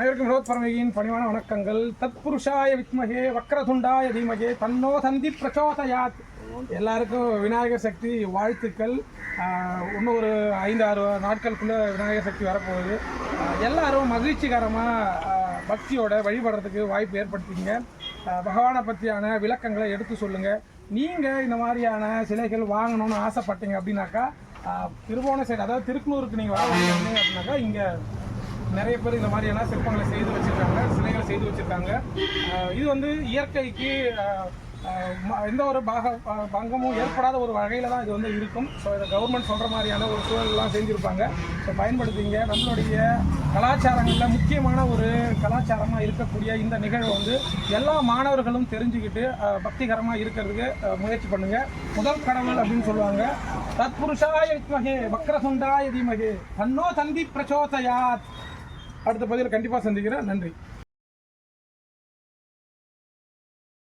அனைவருக்கும் வினோத் பரமகியின் பணிவான வணக்கங்கள். தத்புருஷாய வித்மகே வக்ரதுண்டாய தீமகே தன்னோ தந்தி பிரச்சோதயாத். எல்லாருக்கும் விநாயகர் சக்தி வாழ்த்துக்கள். இன்னும் ஒரு ஐந்து ஆறு நாட்களுக்குள்ள விநாயகர் சக்தி வரப்போகுது. எல்லாரும் மகிழ்ச்சிகரமாக பக்தியோட வழிபடுறதுக்கு வாய்ப்பு ஏற்படுத்திங்க பகவானை பற்றியான விளக்கங்களை எடுத்து சொல்லுங்கள் நீங்கள் இந்த மாதிரியான சிலைகள் வாங்கணும்னு ஆசைப்பட்டீங்க அப்படின்னாக்கா திருவோண சைடு அதாவது திருக்குளூருக்கு நீங்கள் வர வந்தீங்க அப்படின்னாக்கா இங்கே நிறைய பேர் இந்த மாதிரியான சிற்பங்களை செய்து வச்சிருக்காங்க சிலைகளை செய்து வச்சிருக்காங்க. இது வந்து இயற்கைக்கு ம- எந்த ஒரு பாக பங்கமும் ஏற்படாத ஒரு வகையில் தான் இது வந்து இருக்கும். ஸோ இதை கவர்மெண்ட் சொல்கிற மாதிரியான ஒரு சூழல்லாம் செஞ்சுருப்பாங்க. ஸோ பயன்படுத்திங்க. நம்மளுடைய கலாச்சாரங்களில் முக்கியமான ஒரு கலாச்சாரமாக இருக்கக்கூடிய இந்த நிகழ்வு வந்து எல்லா மாணவர்களும் தெரிஞ்சுக்கிட்டு பக்திகரமாக இருக்கிறதுக்கு முயற்சி பண்ணுங்கள் முதல் கடவுள் அப்படின்னு சொல்லுவாங்க. தத்புருஷாய வித்மகே வக்ரசுண்டாய தீமகே தன்னோ தந்தி பிரச்சோதயாத். அடுத்த பதிவில் கண்டிப்பாக சந்திக்கிறேன். நன்றி.